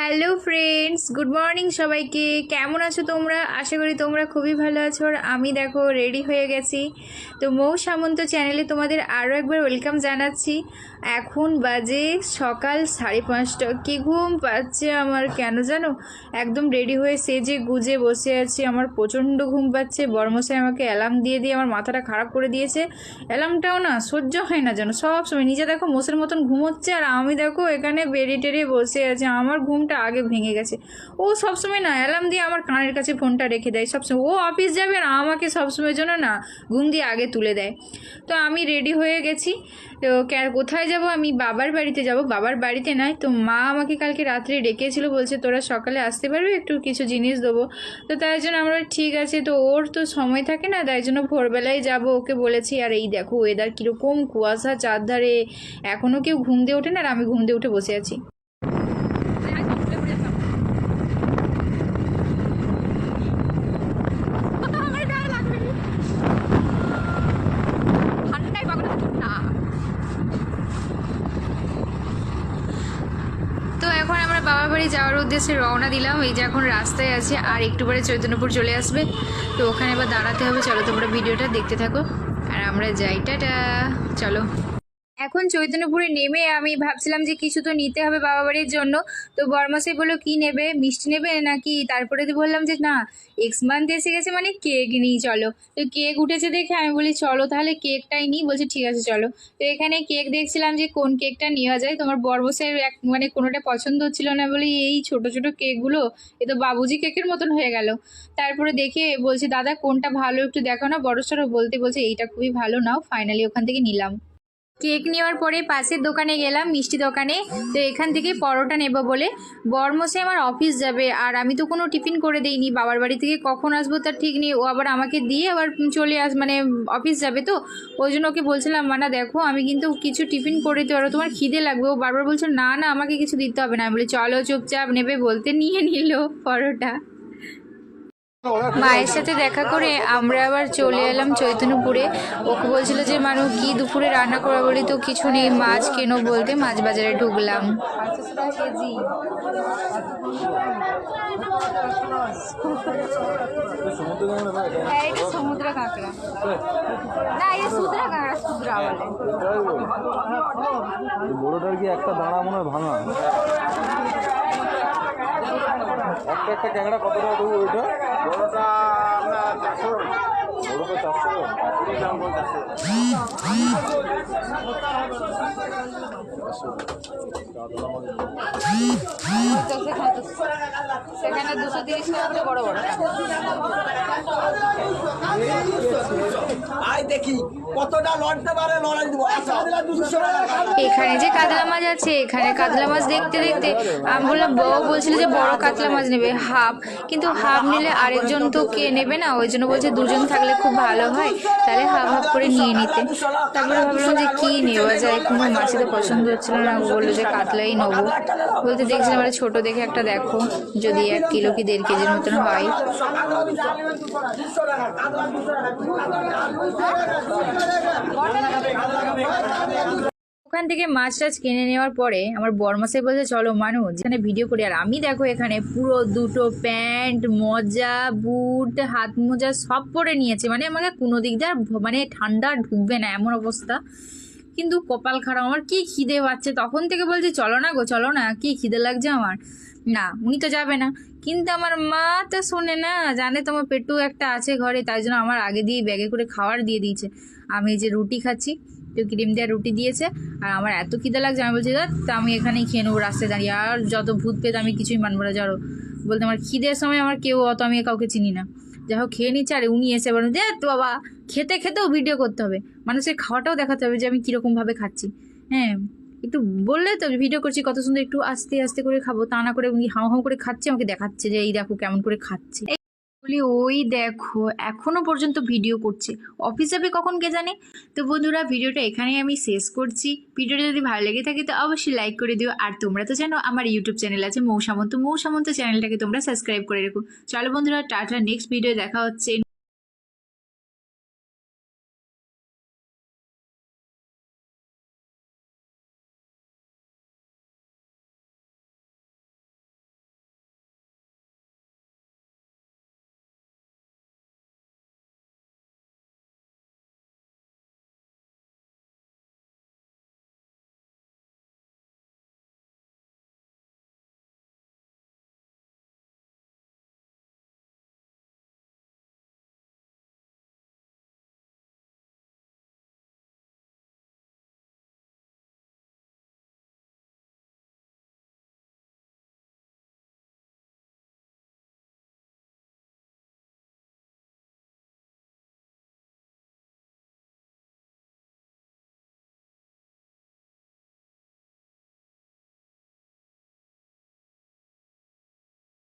Hello friends good morning সবাইকে। কেমন আছো তোমরা? আশা করি তোমরা খুবই ভালো আছো। আর আমি দেখো রেডি হয়ে গেছি। তো মৌ সামন্ত চ্যানেলে তোমাদের আরও একবার ওয়েলকাম জানাচ্ছি। এখন বাজে সকাল সাড়ে পাঁচটা। কি ঘুম পাচ্ছে আমার, কেন জানো? একদম রেডি হয়ে সেজে গুজে বসে আছি। আমার প্রচণ্ড ঘুম পাচ্ছে। বর্মশাই আমাকে অ্যালার্ম দিয়ে দিয়ে আমার মাথাটা খারাপ করে দিয়েছে। অ্যালার্মটাও না সহ্য হয় না যেন। সব সময় নিজে দেখো, মোষের মতন ঘুমোচ্ছে। আর আমি দেখো, এখানে বেরিয়ে টেরিয়ে বসে আছে। আমার ঘুমটা আগে ভেঙে গেছে। ও সবসময় না, অ্যালার্ম দিয়ে আমার কানের কাছে ফোনটা রেখে দেয় সবসময়। ও অফিস যাবে আর আমাকে সবসময়ের জন্য না ঘুম দিয়ে আগে তুলে দেয়। তো আমি রেডি হয়ে গেছি। তো কোথায় যাব? আমি বাবার বাড়িতে যাব। বাবার বাড়িতে নয় তো মা আমাকে কালকে রাত্রে ডেকেছিল। বলছে, তোরা সকালে আসতে পারবি? একটু কিছু জিনিস দেবো। তো তাই জন্য আমরা ঠিক আছে। তো ওর তো সময় থাকে না, তাই জন্য ভোরবেলায় যাব। ওকে বলেছি, আর এই দেখো ওয়েদার কীরকম কুয়াশা চারধারে। এখনও কেউ ঘুম দিয়ে ওঠে না, আর আমি ঘুম দিয়ে উঠে বসে আছি ঠান্ডায় পাগল না তো এখন আমরা বাবার বাড়ি যাওয়ার উদ্দেশ্যে রওনা দিলাম। এই যে এখন রাস্তায় আছে, আর একটু পরে চৈতন্যপুর চলে আসবে। তো ওখানে এবার দাঁড়াতে হবে। চলো তোমরা ভিডিওটা দেখতে থাকো। আর আমরা যাই। টাটা! চলো। এখন চৈতন্যপুরে নেমে আমি ভাবছিলাম যে কিছু তো নিতে হবে বাবা বাড়ির জন্য। তো বরমাসে বলল, কি নেবে? মিষ্টি নেবে নাকি? তারপরে তো বললাম যে, না এক্স মান্থ এসে গেছে মানে কেক নিই চলো। তো কেক উঠেছে দেখে আমি বলি, চলো তাহলে কেকটাই নিই। বলছে, ঠিক আছে, চলো। তো এখানে কেক দেখছিলাম যে কোন কেকটা নেওয়া যায়। তোমার বরবসের এক মানে কোনোটা পছন্দ হচ্ছিল না বলে এই ছোট ছোট কেকগুলো এ তো বাবুজি কেকের মতন হয়ে গেল। তারপরে দেখে বলছে, দাদা, কোনটা ভালো একটু দেখো না বড় সড়ো বলতে বলছে, এইটা খুবই ভালো, নাও ফাইনালি ওখান থেকে নিলাম। কেক নেওয়ার পরে পাশের দোকানে গেলাম, মিষ্টি দোকানে। তো এখান থেকে পরোটা নেব বলে। বরমসে আমার অফিস যাবে, আর আমি তো কোনো টিফিন করে দেইনি। বাবার বাড়ি থেকে কখন আসব তার ঠিক নেই। ও আবার আমাকে দিয়ে আবার চলে আস মানে অফিস যাবে তো। ওই জন্য ওকে বলছিলাম মানা দেখো, আমি কিন্তু কিছু টিফিন করে দিতে পারো তোমার খিদে লাগবে। ও বারবার বলছো না না, আমাকে কিছু দিতে হবে না। আমি বলি, চলো, চুপচাপ নেবে, বলতে নিয়ে নিল পরোটা। মায়ের সাথে দেখা করে আমরা আবার চলে এলাম চৈতন্যপুরে। ওকে বলছিল যে মানু কি দুপুরে রান্না করা বলি তো? কিছু নেই মাছ কেনো বলতে? মাছ বাজারে ঢুকলাম। হ্যাঁ সমুদ্র কাঁকড়া। না সুদ্রা কাঁকড়া সুদ্রা বলে। কি একটা দাঁড়া মনে হয় ভাঙা? একটা একটা ক্যাংড়া কত টাকা দেবো ওইটা বড়োটা আপনার চারশো। বড়োটা চারশো? সেখানে দুশো তিরিশ টাকা বড় বড়। দেখি। কতটা লড়তে পারে লড়াই দিব আচ্ছা দুশো টাকা এখানে যে কাতলা মাছ আছে এখানে কাতলা মাছ দেখতে দেখতে আমি বললাম বউ বলছিল যে বড় কাতলা মাছ নেবে হাফ কিন্তু হাফ নিলে আরেকজন তো কে নেবে না ওই জন্য বলছে দুজন থাকলে খুব ভালো হয় তাহলে হাফ হাফ করে নিয়ে নিতে তারপরে ভাবলাম যে কি নেওয়া যায় কোনো মাছই তো পছন্দ হচ্ছিল না বলল যে কাতলাই নেব বলতে দেখছিলাম আরে ছোট দেখে একটা দেখো যদি এক কিলো কি দেড় কেজির মতন হয় ওখান থেকে মাছ টাছ কিনে নেওয়ার পরে আমার বরমাসে বলছে, চলো মানু, যেখানে ভিডিও করি, আর আমি দেখো এখানে পুরো দুটো প্যান্ট, মজা, বুট, হাত মোজা সব পরে নিয়েছে। মানে আমাকে কোনো দিক দিয়ে মানে ঠান্ডা ঢুকবে না, এমন অবস্থা। কিন্তু কপাল খারাপ, আমার কি খিদে পাচ্ছে? তখন থেকে বলছে, চলো না গো, চলো না, কি খিদে লাগছে আমার? না উনি তো যাবে না। কিন্তু আমার মা তো শোনে না জানে তোমার পেটু একটা আছে ঘরে তাই জন্য আমার আগে দিয়ে ব্যাগে করে খাবার দিয়ে দিয়েছে। আমি যে রুটি খাচ্ছি তো ক্রিম দেওয়া রুটি দিয়েছে আর আমার এত খিদে লাগছে আমি বলছি "ধ্যাৎ, তা আমি এখানেই খেয়ে নেব রাস্তায় দাঁড়িয়ে। আর যত ভূত পেত আমি কিছুই মানবো না জানো বলতে আমার খিদের সময় আমার কেউ অত আমি কাউকে চিনি না। যাই হোক খেয়ে নিচ্ছে আর উনি এসে বলেন যে তো বাবা খেতে খেতেও ভিডিও করতে হবে। মানুষের খাওয়াটাও দেখাতে হবে যে আমি কীরকমভাবে খাচ্ছি। হ্যাঁ একটু বললে তো ভিডিও করছি, কত সুন্দর একটু আস্তে আস্তে করে খাব, তা না করে উনি হাও হাও করে খাচ্ছে, আমাকে দেখাচ্ছে যে এই দেখো কেমন করে খাচ্ছে। বলি, ওই দেখো, এখনও পর্যন্ত ভিডিও করছে। অফিস যাবে কখন কে জানে? তো বন্ধুরা ভিডিওটা এখানেই আমি শেষ করছি। ভিডিওটা যদি ভালো লেগে থাকে তো অবশ্যই লাইক করে দিও। আর তোমরা তো জানো, আমার ইউটিউব চ্যানেল আছে মৌ সামন্ত। মৌ সামন্ত চ্যানেলটাকে তোমরা সাবস্ক্রাইব করে রেখো। চলো বন্ধুরা, টাটা নেক্সট ভিডিও দেখা হচ্ছে।